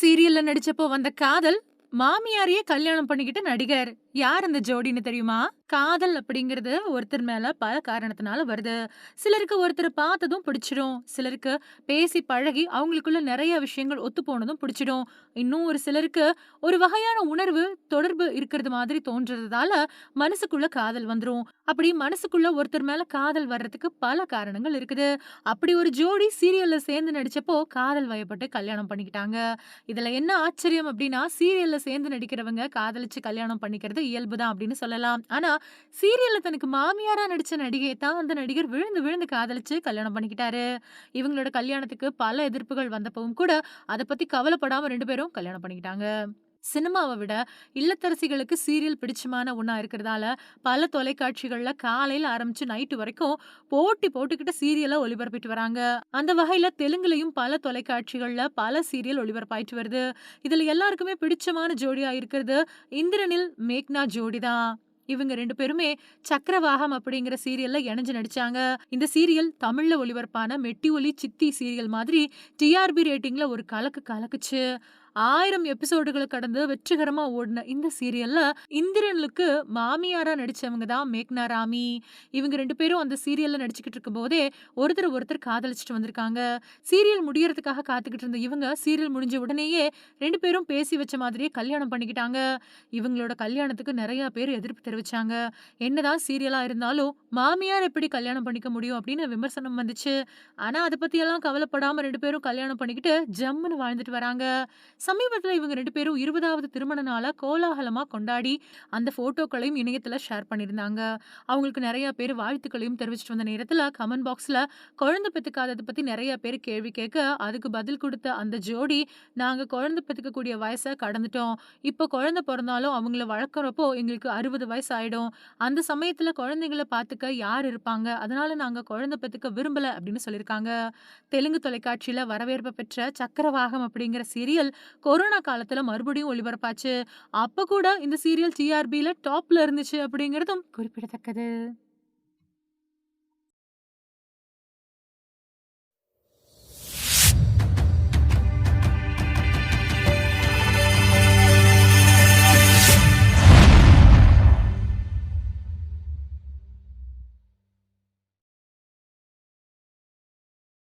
சீரியல்ல நடிச்சப்போ வந்த காதல், மாமியாரையே கல்யாணம் பண்ணிக்கிட்ட நடிகர். யார் அந்த ஜோடின்னு தெரியுமா? காதல் அப்படிங்கிறது ஒருத்தர் மேல பல காரணத்தினால வருது. சிலருக்கு ஒருத்தர் பார்த்ததும் பிடிச்சிடும். சிலருக்கு பேசி பழகி அவங்களுக்குள்ள நிறைய விஷயங்கள் ஒத்து போனதும் பிடிச்சிடும். இன்னும் ஒரு சிலருக்கு ஒரு வகையான உணர்வு, தொடர்பு இருக்கிறது மாதிரி தோன்றதால மனசுக்குள்ள காதல் வந்துடும் அப்படி மனசுக்குள்ள ஒருத்தர் மேல காதல் வர்றதுக்கு பல காரணங்கள் இருக்குது. அப்படி ஒரு ஜோடி சீரியல்ல சேர்ந்து நடிச்சப்போ காதல் வயப்பட்டு கல்யாணம் பண்ணிக்கிட்டாங்க. இதுல என்ன ஆச்சரியம் அப்படின்னா, சீரியல்ல சேர்ந்து நடிக்கிறவங்க காதலிச்சு கல்யாணம் பண்ணிக்கிறது இயல்பு தான் அப்படின்னு சொல்லலாம். ஆனா, சீரியல்ல தனக்கு மாமியாரா நடிச்ச நடிகையை தான் அந்த நடிகர் விழுந்து விழுந்து காதலிச்சு கல்யாணம் பண்ணிக்கிட்டாரு. இவங்களோட கல்யாணத்துக்கு பல எதிர்ப்புகள் வந்தப்பவும் கூட, அத பத்தி கவலைப்படாம ரெண்டு பேரும் கல்யாணம் பண்ணிக்கிட்டாங்க. சினிமாவ விட இல்லத்தரசிகளுக்கு சீரியல் பிடிச்சமான ஒன்றா இருக்கிறதால, பல தொலைக்காட்சிகள்ல காலையில் ஆரம்பிச்சு நைட்டு வரைக்கும் போட்டி போட்டுக்கிட்டு சீரியல ஒளிபரப்பிட்டு வராங்க. அந்த வகையில தெலுங்குலயும் பல தொலைக்காட்சிகள்ல பல சீரியல் ஒளிபரப்பாயிட்டு வருது. இதுல எல்லாருக்குமே பிடிச்சமான ஜோடியா இருக்கிறது இந்திரனில் மேக்னா ஜோடி தான். இவங்க ரெண்டு பேருமே சக்கரவாகம் அப்படிங்கிற சீரியல்ல இணைஞ்சு நடிச்சாங்க. இந்த சீரியல் தமிழ்ல ஒளிபரப்பான மெட்டி ஒலி சித்தி சீரியல் மாதிரி டிஆர்பி ரேட்டிங்ல ஒரு கலக்கு கலக்குச்சு. ஆயிரம் எபிசோடுகள் கடந்து வெற்றிகரமா ஓடின இந்த சீரியல்ல இந்திரனுக்கு மாமியாரா நடிச்சவங்க தான் மேக்னா ராமி. இவங்க ரெண்டு பேரும் அந்த சீரியல்ல நடிச்சுக்கிட்டு இருக்கும்போதே ஒருத்தர் ஒருத்தர் காதலிச்சுட்டு வந்திருக்காங்க. சீரியல் முடியறதுக்காக காத்துக்கிட்டு இருந்த இவங்க சீரியல் முடிஞ்ச உடனேயே ரெண்டு பேரும் பேசி வச்ச மாதிரியே கல்யாணம் பண்ணிக்கிட்டாங்க. இவங்களோட கல்யாணத்துக்கு நிறைய பேர் எதிர்ப்பு தெரிவிச்சாங்க. என்னதான் சீரியலா இருந்தாலும் மாமியார் எப்படி கல்யாணம் பண்ணிக்க முடியும் அப்படின்னு விமர்சனம் வந்துச்சு. ஆனா அதை பத்தியெல்லாம் கவலைப்படாம ரெண்டு பேரும் கல்யாணம் பண்ணிக்கிட்டு ஜம்முன்னு வாழ்ந்துட்டு வராங்க. சமீபத்தில் இவங்க ரெண்டு பேரும் 20வது திருமண நாள கோலாகலமாக கொண்டாடி அந்த ஃபோட்டோக்களையும் இணையத்தில் ஷேர் பண்ணியிருந்தாங்க. அவங்களுக்கு நிறைய பேர் வாழ்த்துக்களையும் தெரிவிச்சிட்டு வந்த நேரத்தில் கமெண்ட் பாக்ஸில் குழந்தை பெற்றுக்காததை பற்றி நிறைய பேர் கேள்வி கேட்க, அதுக்கு பதில் கொடுத்த அந்த ஜோடி, நாங்கள் குழந்தை பெத்துக்கக்கூடிய வயசை கடந்துட்டோம். இப்போ குழந்தை பிறந்தாலும் அவங்கள வளர்க்குறப்போ எங்களுக்கு 60 வயசு ஆகிடும் அந்த சமயத்தில் குழந்தைங்கள பார்த்துக்க யார் இருப்பாங்க? அதனால நாங்கள் குழந்தை பெத்துக்க விரும்பலை அப்படின்னு சொல்லியிருக்காங்க. தெலுங்கு தொலைக்காட்சியில் வரவேற்பு பெற்ற சக்கரவாகம் அப்படிங்கிற சீரியல் கொரோனா காலத்துல மறுபடியும் ஒளிபரப்பாச்சு. அப்ப கூட இந்த சீரியல் டிஆர்பில டாப்ல இருந்துச்சு அப்படிங்கிறதும் குறிப்பிடத்தக்கது.